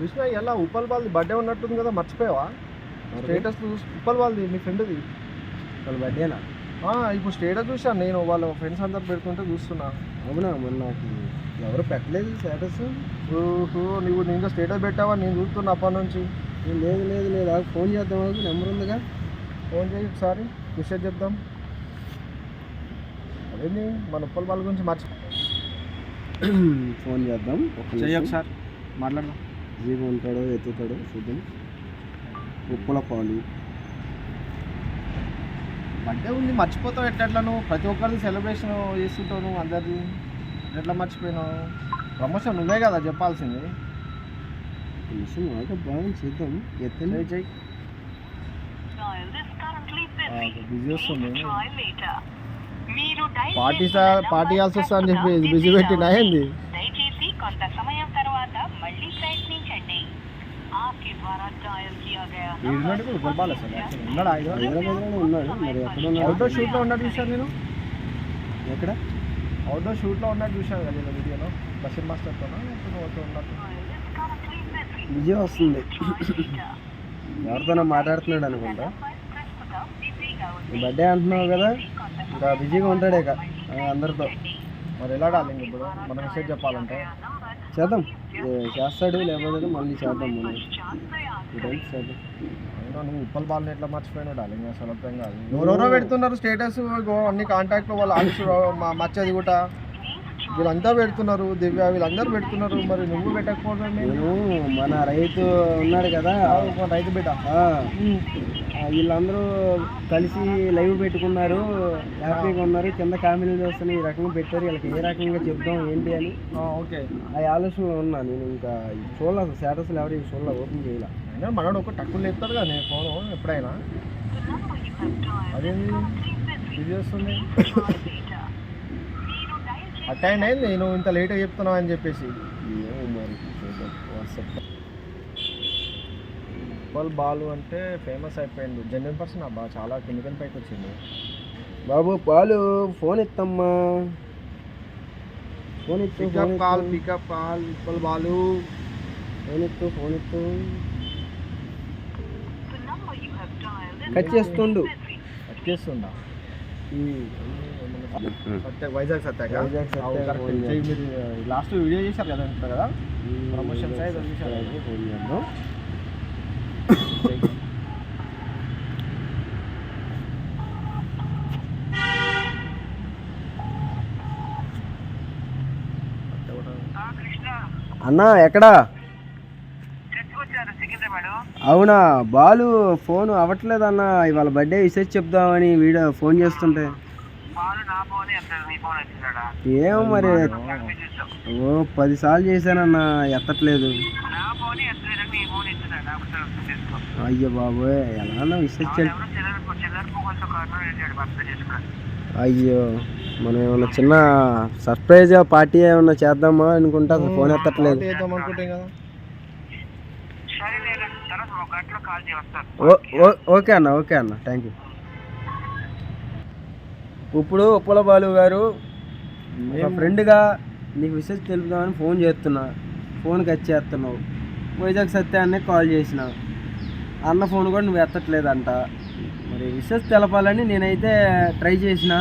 కృష్ణ ఎలా ఉప్పల్ బాల్ది బర్త్డే ఉన్నట్టుంది కదా మర్చిపోయావా? స్టేటస్ ఉప్పల్ బాల్ది మీ ఫ్రెండ్ది. వాళ్ళ బర్త్డేనా? ఇప్పుడు స్టేటస్ చూసాను నేను వాళ్ళ ఫ్రెండ్స్ అందరు పెడుతుంటే చూస్తున్నా. అవునా మరి నాకు ఎవరు పెట్టలేదు స్టేటస్? ఓహో నువ్వు నేను స్టేటస్ పెట్టావా? నేను చూస్తున్నా అప్పటి నుంచి. లేదు లేదు లేదు. ఫోన్ చేద్దాం నెంబర్ ఉందిగా. ఫోన్ చేయి ఒకసారి మెసేజ్ చెప్దాం అదేంటి మన ఉప్పల్ బాల్ గురించి మర్చి ఫోన్ చేద్దాం. ఒకసారి మాట్లాడదాం. జీవం ఉంటాడో ఎత్తుతాడో చూద్దాం. ఉప్పుల పాలు. బర్త్డే ఉంది మర్చిపోతావు ఎట్లా నువ్వు ప్రతి ఒక్కరిది సెలబ్రేషన్ చేస్తుంటావు నువ్వు అందరిది. ఎట్లా మర్చిపోయినావు? ప్రమోషన్ నువ్వే కదా చెప్పాల్సింది. నిమిషం ఆగు, బాగా చేద్దాం. ఎత్తండి చెయ్యి చెయ్యి బిజీ వస్తుంది. పార్టీ సా- పార్టీ వస్తా అని చెప్పి బిజీ పెట్టినా ఏంది? దయచేసి కొంత సమయం తర్వాత మళ్ళీ ప్రయత్నించండి. ఈజ్మెంట్ కూడా గొల్పాలి అసలు ఉన్నాడు హైదరాబాద్లోనే ఉన్నాడు అవుట్డోర్ షూట్లో ఉన్నాడు చూశారు నేను ఎక్కడ అవుట్డోర్ షూట్లో ఉన్నాడు చూశాను కదా నేను వీడియోలో బషీర్ మాస్టర్తో ఉన్నట్టు విజయ్ వస్తుంది ఎవరితోనో మాట్లాడుతున్నాడు అనుకుంటా బర్త్డే అంటున్నావు కదా ఇంకా బిజీగా ఉంటాడే ఇక అందరితో మరి ఎలా డాలింగ్ ఇప్పుడు మన మెసేజ్ చెప్పాలంటే చేద్దాం. చేస్తాడు లేకపోతే మళ్ళీ చేద్దాం మనం. చేద్దాం? ఉప్పల్ బాల్ని ఎట్లా మర్చిపోయినావు డాలింగ్ అసలు అర్థం కాదు. ఎవరెవరో పెడుతున్నారు స్టేటస్? అన్ని కాంటాక్ట్లో వాళ్ళ ఆఫీస్ మచ్చది కూడా వీళ్ళంతా పెడుతున్నారు దివ్య వీళ్ళందరూ పెడుతున్నారు మరి నువ్వు పెట్టకపోవడం మన రైతు ఉన్నాడు కదా. రైతు బిడ్డ. వీళ్ళందరూ కలిసి లైవ్ పెట్టుకున్నారు హ్యాపీగా ఉన్నారు కింద కామెంట్లు వస్తున్నాయి ఈ రకంగా పెట్టారు. వీళ్ళకి ఏ రకంగా చెప్దాం ఏంటి అని. ఆ, ఓకే. ఆ ఆలోచనలో ఉన్నా నేను ఇంకా చూడలే అసలు స్టేటస్లు ఎవరు చూడలే ఓపెన్ చేయలే. మనోడు ఒక టక్కులు లేపుతారు కదా నేను ఫోను ఎప్పుడైనా? అదేంది? ఇది వస్తుంది అటైన్ అయింది. నువ్వు ఇంత లేట్గా చెప్తున్నావు అని చెప్పేసి. ఫుట్బాల్ బాల్ అంటే ఫేమస్ అయిపోయింది జెన్యున్ పర్సన్ అబ్బా చాలా కిందికని పైకి వచ్చింది బాబు పాలు ఫోన్ ఇత్తమ్మా phone ఇత్తు pickup call pickup call football Balu. Phone ఇత్తు phone ఇత్తు కట్ చేస్తుండు. వచ్చేస్తుందా ఉమ్. వైజాగ్ సత్యాక మీరు లాస్ట్ వీడియో చేశారు కదా ఇంట్లో కదా? సత్య కూడా అన్నా ఎక్కడా? అవునా బాలు ఫోన్ అవ్వట్లేదు అన్న. ఇవాళ బర్త్డే విషెస్ చెప్దామని వీడియో ఫోన్ చేస్తుంటే. ఏమో మరి. ఓ పది సార్లు చేశానన్న ఎత్తట్లేదు. నా ఫోన్ ఎత్తలేదా నీ ఫోన్ ఎత్తున్నాడా ఒకసారి అర్థం చేసుకో అయ్యో బాబోయ్ ఎలా చేసుకున్నాడు అయ్యో మనం ఏమన్నా చిన్న సర్ప్రైజ్ పార్టీ ఏమన్నా చేద్దామా అనుకుంటా అసలు ఫోన్ ఎత్తట్లేదు. ఓకే అన్న ఓకే అన్న థ్యాంక్ యూ ఇప్పుడు ఉప్పల బాలు గారు ఫ్రెండ్గా నీకు విషయం తెలుపుదామని ఫోన్ చేస్తున్నా. ఫోన్ కట్ చేస్తున్నావు. వైజాగ్ సత్యాన్నే కాల్ చేసిన. అన్న ఫోన్ కూడా నువ్వు ఎత్తట్లేదంట. మరి విషెస్ తెలపాలని నేనైతే ట్రై చేసిన.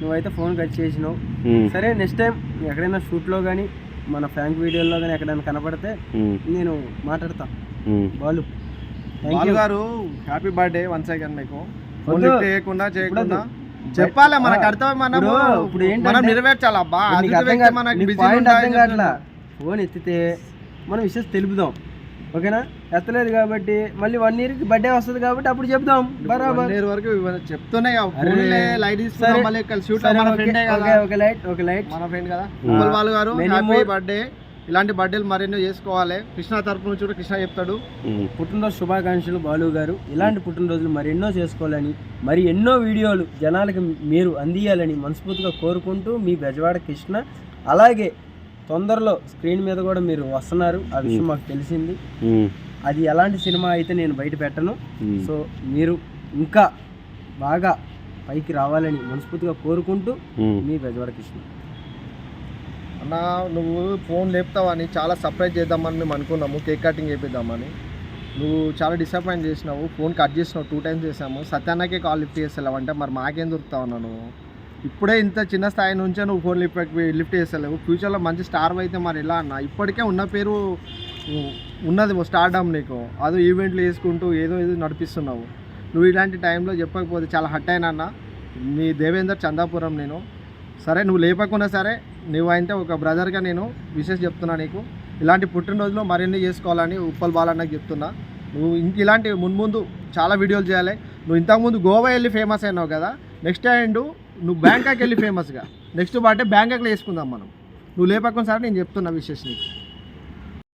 నువ్వైతే ఫోన్ కట్ చేసినావు. సరే నెక్స్ట్ టైం ఎక్కడైనా షూట్లో కానీ మన ఫ్యాంక్ వీడియోలో కానీ ఎక్కడైనా కనపడితే నేను మాట్లాడతా. Balu thank Balu you garu happy birthday once again మీకు చేయకుండా చేయకుండా. చెప్పాలి? మన ఆ, కర్తవ్యం మనము ఇప్పుడు- మనం నెరవేర్చాలి? అబ్బా అర్థం మనకు పాయింట్ అర్థం కావట్లా. ఫోన్ ఎత్తితే మనం విషయం తెలుపుదాం. ఓకేనా? ఎత్తలేదు కాబట్టి మళ్ళీ వన్ ఇయర్కి బర్త్డే వస్తుంది కాబట్టి అప్పుడు చెప్దాం. బరాబర్. ఇయర్ వరకు చెప్తూనే లైట్. తీసుకున్నాం మళ్ళీ ఒక లైట్ ఒక లైట్ మన ఫ్రెండ్ కదా. బాలు గారు హ్యాపీ బర్త్డే ఇలాంటి బర్త్డేలు మరెన్నో చేసుకోవాలి. కృష్ణ తరపు నుంచి కూడా కృష్ణ చెప్తాడు. పుట్టినరోజు శుభాకాంక్షలు బాలు గారు. ఇలాంటి పుట్టినరోజులు మరెన్నో చేసుకోవాలని మరి ఎన్నో వీడియోలు జనాలకి మీరు అందియాలని మనస్ఫూర్తిగా కోరుకుంటూ మీ బెజవాడ కృష్ణ అలాగే తొందరలో స్క్రీన్ మీద కూడా మీరు వస్తున్నారు. ఆ విషయం మాకు తెలిసింది. అది ఎలాంటి సినిమా అయితే నేను బయట పెట్టను. సో మీరు ఇంకా బాగా పైకి రావాలని మనస్ఫూర్తిగా కోరుకుంటూ మీ బెజవాడ కృష్ణ. అన్న నువ్వు ఫోన్ లేపుతావని చాలా సర్ప్రైజ్ చేద్దామని మేము అనుకున్నాము కేక్ కటింగ్ చేపిద్దామని. నువ్వు చాలా డిసప్పాయింట్ చేసినావు ఫోన్ కట్ చేసినావు టూ టైమ్స్ చేసాము సత్యాన్నకే కాల్ లిఫ్ట్ చేసేలావు అంటే మరి మాకేం దొరుకుతావు నువ్వు? ఇప్పుడే ఇంత చిన్న స్థాయి నుంచే నువ్వు ఫోన్ లిఫ్ట్ లిఫ్ట్ చేసేలేవు ఫ్యూచర్లో మంచి స్టార్ అయితే మరి ఎలా అన్న? ఇప్పటికే ఉన్న పేరు ఉన్నది స్టార్డమ్ నీకు. అది ఈవెంట్లు వేసుకుంటూ ఏదో ఏదో నడిపిస్తున్నావు. నువ్వు ఇలాంటి టైంలో చెప్పకపోతే చాలా హట్ అయినా అన్న? మీ దేవేందర్ చందాపురం నేను. సరే నువ్వు లేపకున్నా సరే నువ్వు అయితే ఒక బ్రదర్గా నేను విషెస్ చెప్తున్నా నీకు. ఇలాంటి పుట్టినరోజులో మరిన్ని చేసుకోవాలని ఉప్పల్ బాలన్నకి చెప్తున్నా. నువ్వు ఇంక ఇలాంటి మున్ముందు చాలా వీడియోలు చేయాలి. నువ్వు ఇంతకుముందు గోవా వెళ్ళి ఫేమస్ అయినావు కదా నెక్స్ట్ అండ్ నువ్వు బ్యాంకాక్ వెళ్ళి ఫేమస్గా నెక్స్ట్ బర్త్డే బ్యాంకాక్లో వేసుకుందాం మనం. నువ్వు లేపకుండా సరే నేను చెప్తున్నా విషెస్ నీకు.